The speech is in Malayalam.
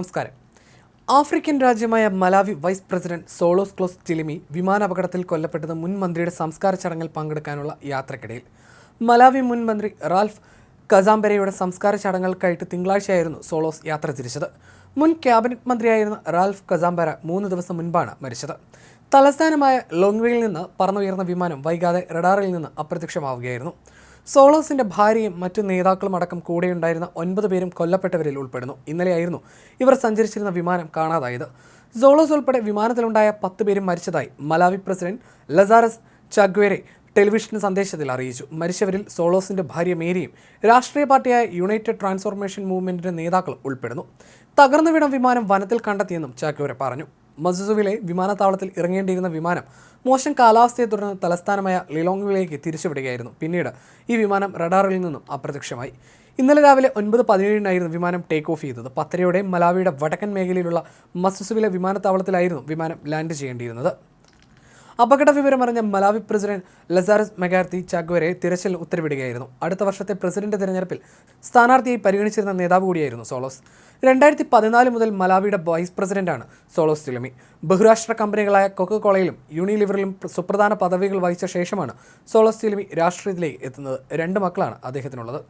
നമസ്കാരം. ആഫ്രിക്കൻ രാജ്യമായ Malawi vice president Saulos Klaus Chilima വിമാനാപകടത്തിൽ കൊല്ലപ്പെട്ടത് മുൻ മന്ത്രിയുടെ സംസ്കാര ചടങ്ങിൽ പങ്കെടുക്കാനുള്ള യാത്രക്കിടയിൽ. മലാവി മുൻ മന്ത്രി റാൽഫ് കസാംബെരയുടെ സംസ്കാര ചടങ്ങുകൾക്കായിട്ട് തിങ്കളാഴ്ചയായിരുന്നു സോളോസ് യാത്ര തിരിച്ചത്. മുൻ ക്യാബിനറ്റ് മന്ത്രിയായിരുന്ന റാൽഫ് കസാംബെര മൂന്ന് ദിവസം മുൻപാണ് മരിച്ചത്. തലസ്ഥാനമായ ലോങ്വേയിൽ നിന്ന് പറന്നുയർന്ന വിമാനം വൈകാതെ റഡാറിൽ നിന്ന് അപ്രത്യക്ഷമാവുകയായിരുന്നു. സോളോസിന്റെ ഭാര്യയും മറ്റു നേതാക്കളും അടക്കം കൂടെയുണ്ടായിരുന്ന ഒൻപത് പേരും കൊല്ലപ്പെട്ടവരിൽ ഉൾപ്പെടുന്നു. ഇന്നലെയായിരുന്നു ഇവർ സഞ്ചരിച്ചിരുന്ന വിമാനം കാണാതായത്. സോളോസ് ഉൾപ്പെടെ വിമാനത്തിലുണ്ടായ പത്ത് പേരും മരിച്ചതായി Malawi president Lazarus Chakwera television സന്ദേശത്തിൽ അറിയിച്ചു. മരിച്ചവരിൽ സോളോസിന്റെ ഭാര്യ മേരിയും രാഷ്ട്രീയ പാർട്ടിയായ യുണൈറ്റഡ് ട്രാൻസ്ഫോർമേഷൻ മൂവ്മെന്റിന്റെ നേതാക്കളും ഉൾപ്പെടുന്നു. തകർന്നു വീണ വിമാനം വനത്തിൽ കണ്ടെത്തിയെന്നും ചാക്വേരെ പറഞ്ഞു. മസുസുവിലെ വിമാനത്താവളത്തിൽ ഇറങ്ങേണ്ടിയിരുന്ന വിമാനം മോശം കാലാവസ്ഥയെ തുടർന്ന് തലസ്ഥാനമായ ലിലോങ്ങിലേക്ക് തിരിച്ചുവിടുകയായിരുന്നു. പിന്നീട് ഈ വിമാനം റഡാറിൽ നിന്നും അപ്രത്യക്ഷമായി. ഇന്നലെ രാവിലെ ഒൻപത് പതിനേഴിനായിരുന്നു വിമാനം ടേക്ക് ഓഫ് ചെയ്തത്. പത്തരയോടെ മലാവിയുടെ വടക്കൻ മേഖലയിലുള്ള മസുസുവിലെ വിമാനത്താവളത്തിലായിരുന്നു വിമാനം ലാൻഡ് ചെയ്യേണ്ടിയിരുന്നത്. അപകട വിവരമറിഞ്ഞ മലാവി പ്രസിഡന്റ് ലസാറസ് മെഗാർത്തി ചാഗ്വരെ തിരച്ചിൽ ഉത്തരവിടുകയായിരുന്നു. അടുത്ത വർഷത്തെ പ്രസിഡന്റ് തിരഞ്ഞെടുപ്പിൽ സ്ഥാനാർത്ഥിയായി പരിഗണിച്ചിരുന്ന നേതാവ് കൂടിയായിരുന്നു സോളോസ്. രണ്ടായിരത്തി പതിനാല് മുതൽ മലാവിയുടെ വൈസ് പ്രസിഡന്റാണ് സോളോസ് തിലമി ബഹുരാഷ്ട്ര കമ്പനികളായ കൊക്കക്കോളയിലും യൂണിലിവറിലും സുപ്രധാന പദവികൾ വഹിച്ച ശേഷമാണ് സോളോസ് തിലമി രാഷ്ട്രീയത്തിലേക്ക് എത്തുന്നത്. രണ്ട് മക്കളാണ് അദ്ദേഹത്തിനുള്ളത്.